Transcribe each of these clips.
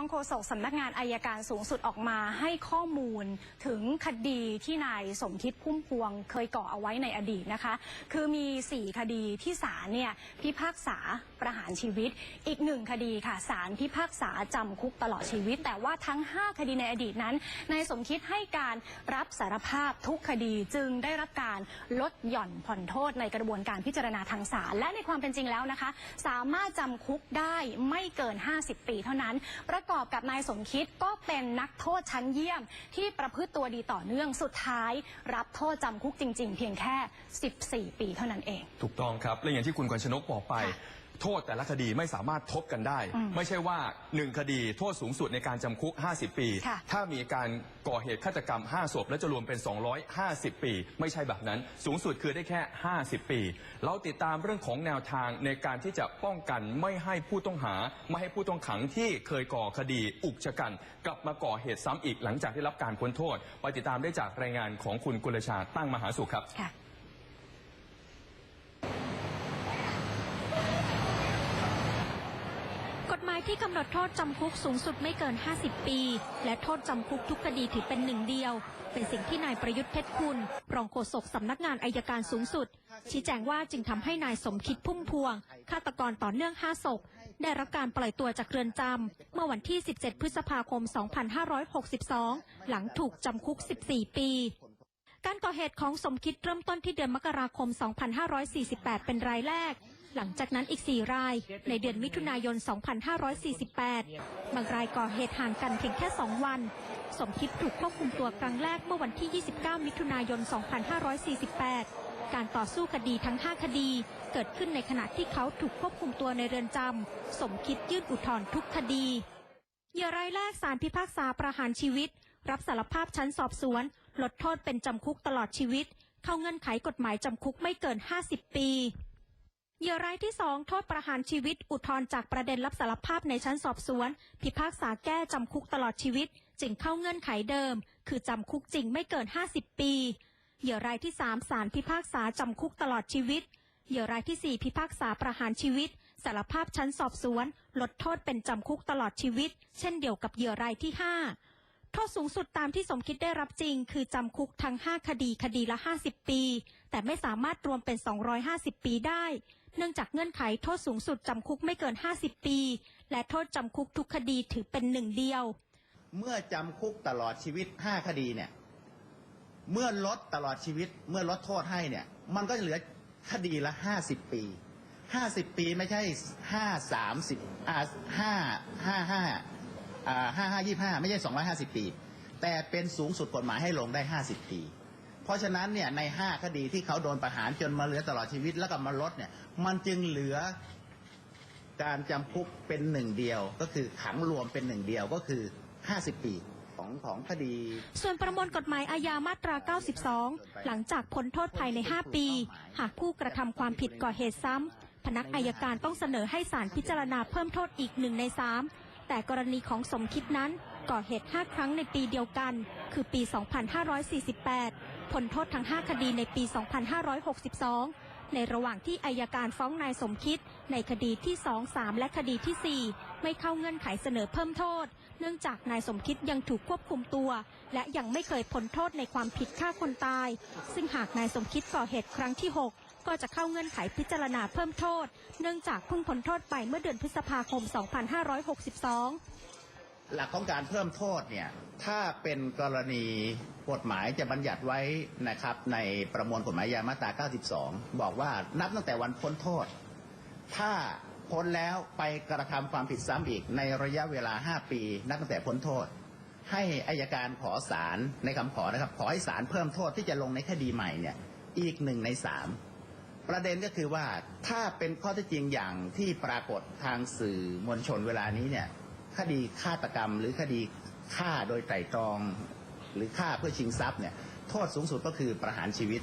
องโฆษกสำนักงานอายการสูงสุดออกมาให้ข้อมูลถึงคดีที่นายสมคิดพุ่มพวงเคยก่อเอาไว้ในอดีตนะคะ คือมี 4 คดีที่ศาลเนี่ยพิพากษาประหารชีวิต อีกหนึ่งคดีค่ะศาลพิพากษาจำคุกตลอดชีวิต แต่ว่าทั้ง 5 คดีในอดีตนั้นนายสมคิดให้การรับสารภาพทุกคดีจึงได้รับการลดหย่อนผ่อนโทษในกระบวนการพิจารณาทางศาลและในความเป็นจริงแล้วนะคะ สามารถจำคุกได้ไม่เกิน 50 ปีเท่านั้นประกอบกับนายสมคิดก็เป็นนักโทษชั้นเยี่ยม ที่ประพฤติตัวดีต่อเนื่องสุดท้าย รับโทษจำคุกจริง ๆ เพียงแค่ 14 ปีเท่านั้นเอง ถูกต้องครับและอย่างที่คุณกฤษณกบอกไปค่ะ โทษแต่ละคดีไม่สามารถทบกันได้อืมไม่ใช่ว่า 1 คดีโทษสูงสุดในการจำคุก 50 ปี ค่ะ ถ้ามีการก่อเหตุฆาตกรรม 5 ศพ แล้วจะรวมเป็น 250 ปี ไม่ใช่แบบนั้น สูงสุดคือได้แค่ 50 ปี เราติดตามเรื่องของแนวทางในการที่จะป้องกันไม่ให้ผู้ต้องหา ไม่ให้ผู้ต้องขังที่เคยก่อคดีอุกชะกัน กลับมาก่อเหตุซ้ำอีกหลังจากที่รับการพ้นโทษ ไปติดตามได้จากรายงานของคุณกุลชาตั้งมหาสุขครับ ค่ะ กฎหมาย ที่กำหนดโทษจำคุกสูงสุดไม่เกิน 50 ปี และโทษจำคุกทุกคดีถือเป็นหนึ่งเดียว เป็นสิ่งที่นายประยุทธ์เพชรคุณ รองโฆษกสำนักงานอายการสูงสุด ชี้แจงว่าจึงทำให้นายสมคิดพุ่มพวง ฆาตกรต่อเนื่อง 5 ศพ ได้รับการปล่อยตัวจากเรือนจำเมื่อวันที่ 17 พฤษภาคม 2562 หลังถูกจำคุก 14 ปีการก่อเหตุของสมคิดเริ่มต้นที่เดือนมกราคม 2548 เป็นรายแรก หลังจากนั้นอีก 4 ราย ในเดือนมิถุนายน 2548 บางรายก่อเหตุห่างกันเพียงแค่ 2 วัน สมคิดถูกควบคุมตัวครั้งแรกเมื่อวันที่ 29 มิถุนายน 2548 การต่อสู้คดีทั้ง 5 คดี เกิดขึ้นในขณะที่เขาถูกควบคุมตัวในเรือนจำ สมคิดยื่นอุทธรณ์ทุกคดีเหยื่อรายแรกสารพิพากษาประหารชีวิต รับสารภาพชั้นสอบสวน ลดโทษเป็นจำคุกตลอดชีวิต เข้าเงื่อนไขกฎหมายจำคุกไม่เกิน 50 ปี เหยื่อรายที่สองโทษประหารชีวิตอุทธรณ์จากประเด็นรับสารภาพในชั้นสอบสวน พิพากษาแก้จำคุกตลอดชีวิต จึงเข้าเงื่อนไขเดิม คือจำคุกจริงไม่เกิน 50 ปี เหยื่อรายที่สามศาลพิพากษาจำคุกตลอดชีวิต เหยื่อรายที่4พิพากษาประหารชีวิตสารภาพชั้นสอบสวน ลดโทษเป็นจำคุกตลอดชีวิต เช่นเดียวกับเหยื่อรายที่5โทษสูงสุดตามที่สมคิดได้รับจริง คือจำคุกทั้ง 5 คดีคดีละ 50 ปี แต่ไม่สามารถรวมเป็น 250 ปีได้ เนื่องจากเงื่อนไขโทษสูงสุดจำคุกไม่เกิน 50 ปี และโทษจำคุกทุกคดีถือเป็นหนึ่งเดียว เมื่อจำคุกตลอดชีวิต 5 คดีเนี่ย เมื่อลดตลอดชีวิต เมื่อลดโทษให้เนี่ย มันก็จะเหลือคดีละ 50 ปี 50 ปีไม่ใช่ 5 30อ่า5 5 5อ่า5 5 25ไม่ใช่250ปี แต่เป็นสูงสุดกฎหมายให้ลงได้50ปี เพราะฉะนั้นเนี่ยใน 5 คดีที่เขาโดนประหารจนมาเหลือตลอดชีวิตแล้วก็มาลดเนี่ย มันจึงเหลือการจำคุกเป็นหนึ่งเดียว ก็คือขังรวมเป็นหนึ่งเดียวก็คือ 50 ปีของของคดี ส่วนประมวลกฎหมายอาญามาตรา 92 หลังจากพ้นโทษภายใน 5 ปี หากผู้กระทำความผิดก่อเหตุซ้ำพนักอายการต้องเสนอให้ศาลพิจารณาเพิ่มโทษอีกหนึ่งใน 3 แต่กรณีของสมคิดนั้นก่อเหตุ 5 ครั้งในปีเดียวกัน คือปี 2548 ผลโทษทั้ง 5 คดีในปี 2562 ในระหว่างที่อายการฟ้องนายสมคิด ในคดีที่ 2 3 และคดีทีสี่ 4 ไม่เข้าเงื่อนไขเสนอเพิ่มโทษ เนื่องจากนายสมคิดยังถูกควบคุมตัว และยังไม่เคยพ้นโทษในความผิดฆ่าคนตาย ซึ่งหากนายสมคิดก่อเหตุครั้งที่ 6ก็จะเข้าเงื่อนไขพิจารณาเพิ่มโทษ เนื่องจากเพิ่งพ้นโทษไปเมื่อเดือนพฤษภาคม 2562 หลักของการเพิ่มโทษเนี่ยถ้าเป็นกรณีกฎหมายจะบัญญัติไว้นะครับ ในประมวลกฎหมายยามาตรา 92 บอกว่านับตั้งแต่วันพ้นโทษ ถ้าพ้นแล้วไปกระทำความผิดซ้ำอีกในระยะเวลา 5 ปี นับตั้งแต่พ้นโทษ ให้อายการขอศาลในคำขอนะครับ ขอให้ศาลเพิ่มโทษที่จะลงในคดีใหม่เนี่ยอีกหนึ่งในสามประเด็นก็คือว่าถ้าเป็นข้อเท็จจริงอย่างที่ปรากฏทางสื่อมวลชนเวลานี้เนี่ย คดีฆาตกรรม หรือคดีฆ่าโดยไตร่ตรอง หรือฆ่าเพื่อชิงทรัพย์เนี่ยโทษสูงสุดก็คือประหารชีวิต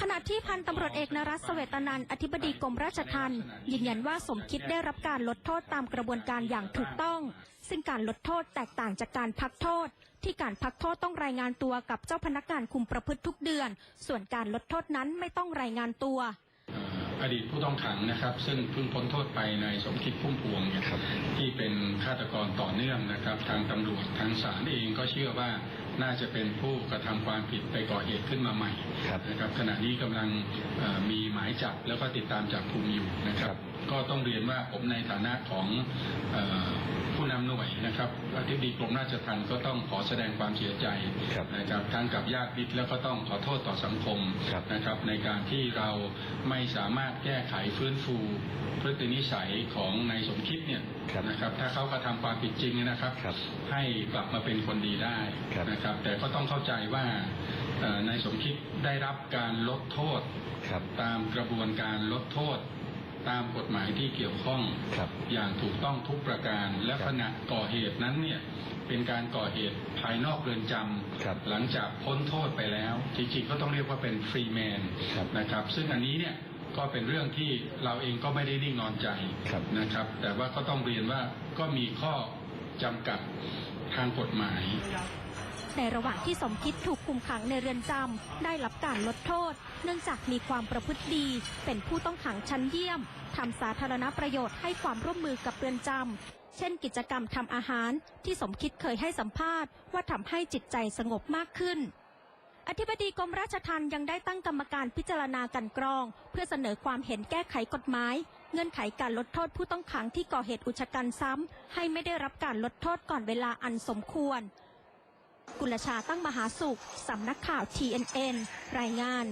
ขณะที่พันตำรวจเอกนรัสเสวตนันอธิบดีกรมราชทัณฑ์ยืนยันว่าสมคิดได้รับการลดโทษตามกระบวนการอย่างถูกต้อง ซึ่งการลดโทษแตกต่างจากการพักโทษ ที่การพักโทษต้องรายงานตัวกับเจ้าพนักงานคุมประพฤติทุกเดือน ส่วนการลดโทษนั้นไม่ต้องรายงานตัว อดีตผู้ต้องขังนะครับ ซึ่งเพิ่งพ้นโทษไปในสมคิดพุ่มพวงเนี่ยที่เป็นฆาตกรต่อเนื่องนะครับ ทางตำรวจทางศาลเองก็เชื่อว่าน่าจะเป็นผู้กระทำความผิดไปก่อเหตุขึ้นมาใหม่ครับนะครับ ขณะนี้กำลังเอ่อมีหมายจับแล้วก็ติดตามจับกลุ่มอยู่นะครับ ก็ต้องเรียนว่าผมในฐานะของเอ่อผู้นำหน่วยนะครับอธิบดีกรมราชทัณฑ์ก็ต้องขอแสดงความเสียใจครับนะครับทั้งกับญาติมิตรแล้วก็ต้องขอโทษต่อสังคมครับนะครับในการที่เราไม่สามารถแก้ไขฟื้นฟูพฤตินิสัยของนายสมคิดเนี่ยครับนะครับถ้าเขากระทำความผิดจริงเนยนะครับครับให้กลับมาเป็นคนดีได้ครับนะครับ แต่ก็ต้องเข้าใจว่าเอ่อนายสมคิดได้รับการลดโทษครับตามกระบวนการลดโทษ ตามกฎหมายที่เกี่ยวข้องครับอย่างถูกต้องทุกประการ และครับขณะก่อเหตุนั้นเนี่ยเป็นการก่อเหตุภายนอกเรือนจครับำหลังจากพ้นโทษไปแล้ว จริงๆก็ต้องเรียกว่าเป็นฟรีแมนครับนะครับ ซึ่งอันนี้เนี่ยก็เป็นเรื่องที่เราเองก็ไม่ได้นิ่งนอนใจครับนะครับ แต่ว่าก็ต้องเรียนว่าก็มีข้อจำกัดทางกฎหมาย ในระหว่างที่สมคิดถูกคุมขังในเรือนจำได้รับการลดโทษ เนื่องจากมีความประพฤติดี เป็นผู้ต้องขังชั้นเยี่ยมทำสาธารณประโยชน์ให้ความร่วมมือกับเรือนจำเช่นกิจกรรมทำอาหารที่สมคิดเคยให้สัมภาษณ์ว่าทำให้จิตใจสงบมากขึ้นอธิบดีกรมราชทัณฑ์ยังได้ตั้งกรรมการพิจารณากันกรอง เพื่อเสนอความเห็นแก้ไขกฎหมาย เงื่อนไขการลดโทษผู้ต้องขังที่ก่อเหตุอุกชะกันซ้ำให้ไม่ได้รับการลดโทษก่อนเวลาอันสมควร กุลชาตั้งมหาสุข สำนักข่าว TNN รายงาน